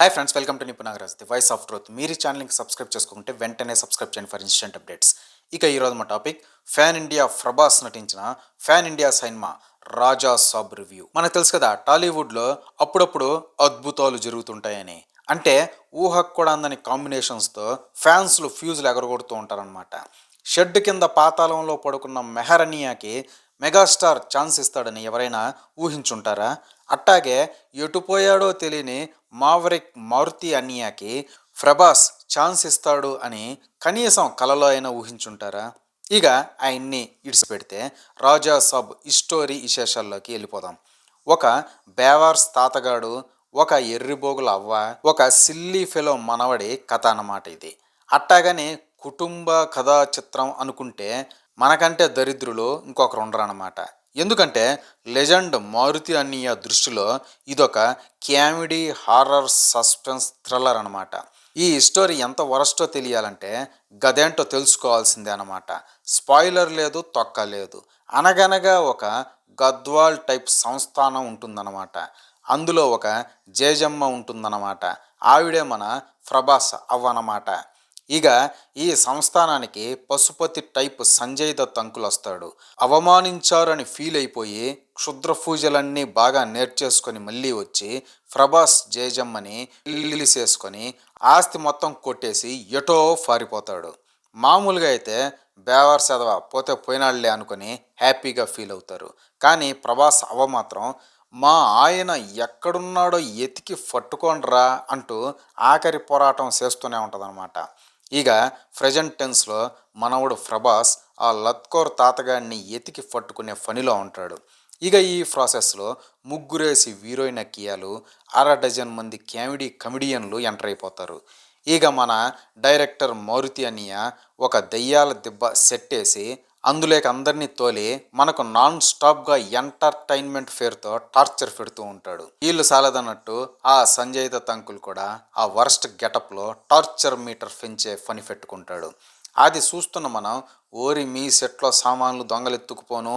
Hi friends welcome to Nipunagaraj the voice of truth మీరు ఛానల్కి subscribe చేసుకుంటే వెంటనే సబ్స్క్రైబ్ చేయండి ఫర్ ఇన్స్టెంట్ అప్డేట్స్ ఇక ఈరోజు మా టాపిక్ ఫ్యాన్ ఇండియా ప్రభాస్ నటించిన pan India cinema Raja Saab review మనకు తెలుసు కదా టాలీవుడ్లో అప్పుడప్పుడు అద్భుతాలు జరుగుతుంటాయని. అంటే ఊహకు కూడా అందని కాంబినేషన్స్తో ఫ్యాన్స్లు ఫ్యూజులు ఎగరగొడుతూ ఉంటారనమాట షెడ్ కింద పాతాళంలో పడుకున్న మెహరనియాకి మెగాస్టార్ ఛాన్స్ ఇస్తాడని ఎవరైనా ఊహించుంటారా? అట్టాగే ఎటుపోయాడో తెలియని మావరిక్ మారుతి అన్నియాకి ప్రభాస్ ఛాన్స్ ఇస్తాడు అని కనీసం కలలో అయినా ఊహించుంటారా? ఇక ఆయన్ని ఇడిచిపెడితే రాజా సబ్ ఈ స్టోరీ విశేషాల్లోకి వెళ్ళిపోదాం. ఒక బేవార్స్ తాతగాడు ఒక ఎర్రిబోగుల అవ్వ ఒక సిల్లీ ఫెలో మనవడి కథ అన్నమాట ఇది. అట్టాగని కుటుంబ కథా చిత్రం అనుకుంటే మనకంటే దరిద్రులు ఇంకొకరు ఉండరన్నమాట. ఎందుకంటే లెజెండ్ మారుతి అన్నయ్య దృష్టిలో ఇదొక క్యామిడీ హారర్ సస్పెన్స్ థ్రిల్లర్ అనమాట ఈ స్టోరీ ఎంత వరస్టో తెలియాలంటే గదేంటో తెలుసుకోవాల్సిందే అనమాట స్పాయిలర్ లేదు తొక్క లేదు. అనగనగా ఒక గద్వాల్ టైప్ సంస్థానం ఉంటుందన్నమాట. అందులో ఒక జేజమ్మ ఉంటుందన్నమాట. ఆవిడే మన ప్రభాస్ అవ్వనమాట ఇక ఈ సంస్థానానికి పశుపతి టైప్ సంజయ్ దత్ అంకులొస్తాడు. అవమానించారని ఫీల్ అయిపోయి క్షుద్ర పూజలన్నీ బాగా నేర్చేసుకొని మళ్ళీ వచ్చి ప్రభాస్ జేజమ్మని ఇల్లిసేసుకొని ఆస్తి మొత్తం కొట్టేసి ఎటో పారిపోతాడు. మామూలుగా అయితే బేవార్ చదవ పోతే పోయినాళ్ళే అనుకొని హ్యాపీగా ఫీల్ అవుతారు. కానీ ప్రభాస్ అవ మాత్రం మా ఆయన ఎక్కడున్నాడో ఎతికి పట్టుకోండిరా అంటూ ఆఖరి పోరాటం చేస్తూనే ఉంటుందన్నమాట. ఇక ప్రజెంట్ టెన్స్లో మనవడు ప్రభాస్ ఆ లత్కోర్ తాతగాడిని ఎతికి పట్టుకునే పనిలో ఉంటాడు. ఇక ఈ ప్రాసెస్లో ముగ్గురేసి హీరోయిన్ అక్కియాలు అర డజన్ మంది కామెడీ కమిడియన్లు ఎంటర్ అయిపోతారు. ఇక మన డైరెక్టర్ మారుతి అనియ ఒక దయ్యాల దిబ్బ సెట్టేసి అందులోకి అందరినీ తోలి మనకు నాన్ స్టాప్గా ఎంటర్టైన్మెంట్ పేరుతో టార్చర్ పెడుతూ ఉంటాడు. వీళ్ళు సాలదన్నట్టు ఆ సంజయ్ దత్ అంకుల్ కూడా ఆ వరస్ట్ గెటప్లో టార్చర్ మీటర్ పెంచే పని పెట్టుకుంటాడు. అది చూస్తున్న మనం ఓరి మీ సెట్లో సామాన్లు దొంగలెత్తుకుపోను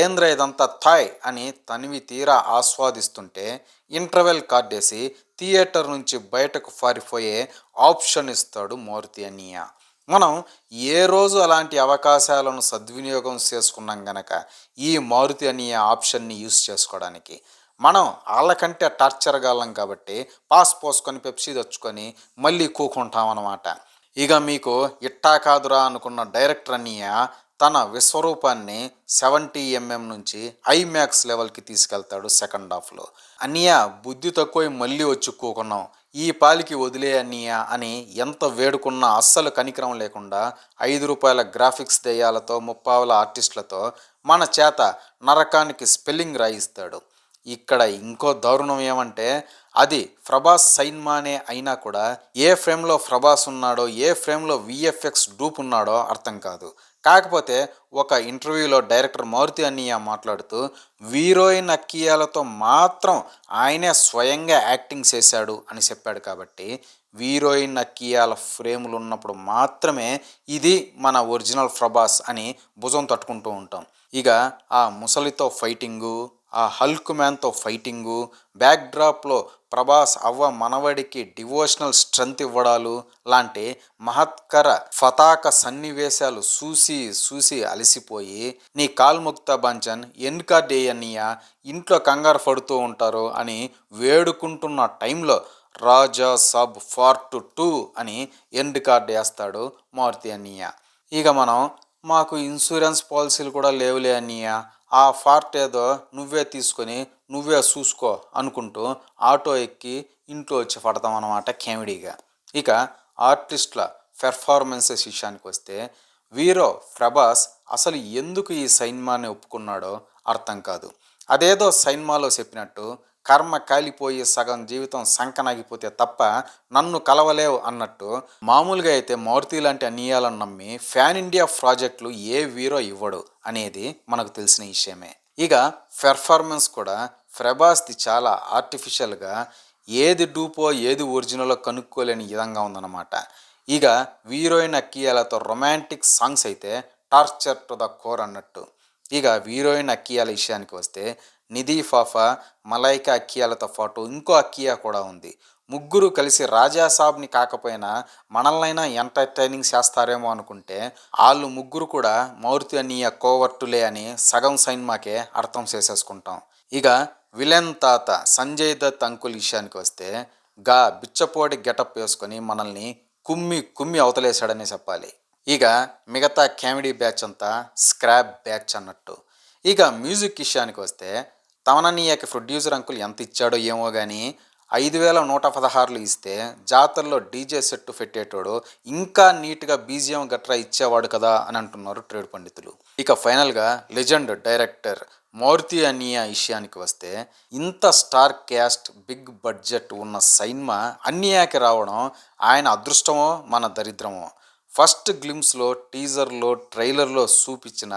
ఏంద్ర ఇదంతా థాయ్ అని తనివి తీరా ఆస్వాదిస్తుంటే ఇంటర్వెల్ కార్డేసి థియేటర్ నుంచి బయటకు పారిపోయే ఆప్షన్ ఇస్తాడు మోర్తి అనియా. మనం ఏ రోజు అలాంటి అవకాశాలను సద్వినియోగం చేసుకున్నాం గనక ఈ మారుతి అనే ఆప్షన్ని యూస్ చేసుకోవడానికి మనం వాళ్ళకంటే టార్చర్ గాలం కాబట్టి పాస్ పోసుకొని పెప్సీ తెచ్చుకొని మళ్ళీ కూకుంటాం అన్నమాట. ఇక మీకు ఇట్టా కాదురా అనుకున్న డైరెక్టర్ అన్నయ్య తన విశ్వరూపాన్ని సెవెంటీ ఎంఎం నుంచి ఐమ్యాక్స్ లెవెల్కి తీసుకెళ్తాడు సెకండ్ హాఫ్లో. అన్నయ్య బుద్ధి తక్కువ మళ్ళీ వచ్చి కూకున్నాం. ఈ పాలికి వదిలే అన్నయ్య అని ఎంత వేడుకున్నా అస్సలు కనికరం లేకుండా ఐదు రూపాయల గ్రాఫిక్స్ దెయ్యాలతో ముప్పావుల ఆర్టిస్టులతో మన చేత నరకానికి స్పెల్లింగ్ రాయిస్తాడు. ఇక్కడ ఇంకో దారుణం ఏమంటే అది ప్రభాస్ సైన్మానే అయినా కూడా ఏ ఫ్రేమ్లో ప్రభాస్ ఉన్నాడో ఏ ఫ్రేమ్లో విఎఫ్ఎక్స్ డూప్ ఉన్నాడో అర్థం కాదు. కాకపోతే ఒక ఇంటర్వ్యూలో డైరెక్టర్ మారుతి అన్నయ్య మాట్లాడుతూ వీరోయిన్ అక్కియాలతో మాత్రం ఆయనే స్వయంగా యాక్టింగ్ చేశాడు అని చెప్పాడు కాబట్టి వీరోయిన్ అక్కియాల ఫ్రేములు ఉన్నప్పుడు మాత్రమే ఇది మన ఒరిజినల్ ప్రభాస్ అని భుజం తట్టుకుంటూ ఉంటాం. ఇక ఆ ముసలితో ఫైటింగు ఆ హల్క్ మ్యాన్తో ఫైటింగు బ్యాక్డ్రాప్లో ప్రభాస్ అవ్వ మనవడికి డివోషనల్ స్ట్రెంగ్త్ ఇవ్వడాలు లాంటి మహత్కర ఫతాక సన్నివేశాలు చూసి చూసి అలసిపోయి నీ కాల్ముక్త బంచన్ ఎండ్ కార్డ్ వేయన్నయ్య ఇంట్లో కంగారు పడుతూ ఉంటారు అని వేడుకుంటున్న టైంలో రాజా సబ్ ఫార్ట్ టూ అని ఎండ్ కార్డ్ వేస్తాడు మారుతి అన్నయ్య ఇక మనం మాకు ఇన్సూరెన్స్ పాలసీలు కూడా లేవులే అన్నయ్య. ఆ ఫార్ట్ ఏదో నువ్వే తీసుకొని నువ్వే చూసుకో అనుకుంటూ ఆటో ఎక్కి ఇంట్లో వచ్చి పడతాం అన్నమాట కామెడీగా. ఇక ఆర్టిస్టుల పెర్ఫార్మెన్సెస్ విషయానికి వస్తే వీరో ప్రభాస్ అసలు ఎందుకు ఈ సైన్మాని ఒప్పుకున్నాడో అర్థం కాదు. అదేదో సైన్మాలో చెప్పినట్టు కర్మ కాలిపోయి సగం జీవితం సంకనాగిపోతే తప్ప నన్ను కలవలేవు అన్నట్టు. మామూలుగా అయితే మారుతి లాంటి అన్యాయాలను నమ్మి ఫ్యాన్ ఇండియా ప్రాజెక్టులు ఏ వీరో ఇవ్వడు అనేది మనకు తెలిసిన విషయమే. ఇక పెర్ఫార్మెన్స్ కూడా ప్రభాస్ది చాలా ఆర్టిఫిషియల్గా ఏది డూపో ఏది ఒరిజినలో కనుక్కోలేని విధంగా ఉందన్నమాట. ఇక హీరోయిన్ అక్కియాలతో రొమాంటిక్ సాంగ్స్ అయితే టార్చర్ టు ద కోర్ అన్నట్టు. ఇక హీరోయిన్ అక్కియాల విషయానికి వస్తే నిధి ఫాఫా మలైకా అక్కియాలతో పాటు ఇంకో అక్కియా కూడా ఉంది. ముగ్గురు కలిసి రాజాసాబ్ని కాకపోయినా మనల్నైనా ఎంటర్టైనింగ్ చేస్తారేమో అనుకుంటే వాళ్ళు ముగ్గురు కూడా మౌర్తి అన్నీయ కోవర్టులే అని సగం సైన్మాకే అర్థం చేసేసుకుంటాం. ఇక విలన్ తాత సంజయ్ దత్ అంకుల్ విషయానికి వస్తే గా బిచ్చపోడి గెటప్ వేసుకొని మనల్ని కుమ్మి కుమ్మి అవతలేశాడని చెప్పాలి. ఇక మిగతా కామెడీ బ్యాచ్ అంతా స్క్రాప్ బ్యాచ్ అన్నట్టు. ఇక మ్యూజిక్ విషయానికి వస్తే తమనన్నయ్యకి ప్రొడ్యూసర్ అంకుల్ ఎంత ఇచ్చాడో ఏమో కానీ ఐదు వేల నూట పదహారులు ఇస్తే జాతరలో డీజే సెట్ పెట్టేటోడు ఇంకా నీట్గా బీజియం గట్రా ఇచ్చేవాడు కదా అని అంటున్నారు ట్రేడ్ పండితులు. ఇక ఫైనల్గా లెజెండ్ డైరెక్టర్ మౌర్తి అనియా విషయానికి వస్తే ఇంత స్టార్ క్యాస్ట్ బిగ్ బడ్జెట్ ఉన్న సైన్మా అన్యాకి రావడం ఆయన అదృష్టమో మన దరిద్రమో. ఫస్ట్ గ్లిమ్స్లో టీజర్లో ట్రైలర్లో చూపించిన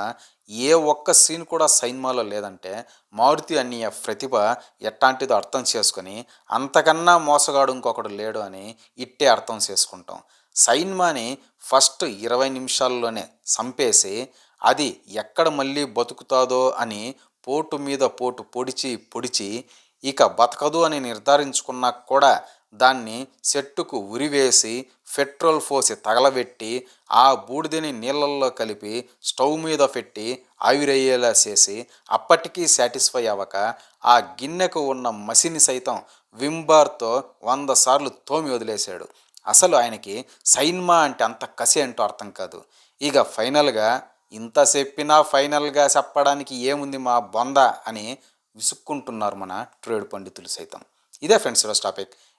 ఏ ఒక్క సీన్ కూడా సైన్మాలో లేదంటే మారుతి అన్నయ్య ప్రతిభ ఎట్లాంటిదో అర్థం చేసుకొని అంతకన్నా మోసగాడు ఇంకొకడు లేడు అని ఇట్టే అర్థం చేసుకుంటాం. సైన్మాని ఫస్ట్ ఇరవై నిమిషాల్లోనే చంపేసి అది ఎక్కడ మళ్ళీ బతుకుతాదో అని పోటు మీద పోటు పొడిచి పొడిచి ఇక బతకదు అని నిర్ధారించుకున్నా కూడా దాన్ని చెట్టుకు ఉరివేసి పెట్రోల్ పోసి తగలబెట్టి ఆ బూడిదని నీళ్ళల్లో కలిపి స్టవ్ మీద పెట్టి ఆవిరయ్యేలా చేసి అప్పటికీ సాటిస్ఫై అవ్వక ఆ గిన్నెకు ఉన్న మసిని సైతం వింబార్తో వంద సార్లు తోమి వదిలేశాడు. అసలు ఆయనకి సైన్మా అంటే అంత కసి అంటూ అర్థం కాదు. ఇక ఫైనల్గా ఇంత చెప్పినా ఫైనల్గా చెప్పడానికి ఏముంది మా బొంద అని విసుక్కుంటున్నారు మన ట్రేడ్ పండితులు సైతం. ఇదే ఫ్రెండ్స్ ఈరోజు టాపిక్.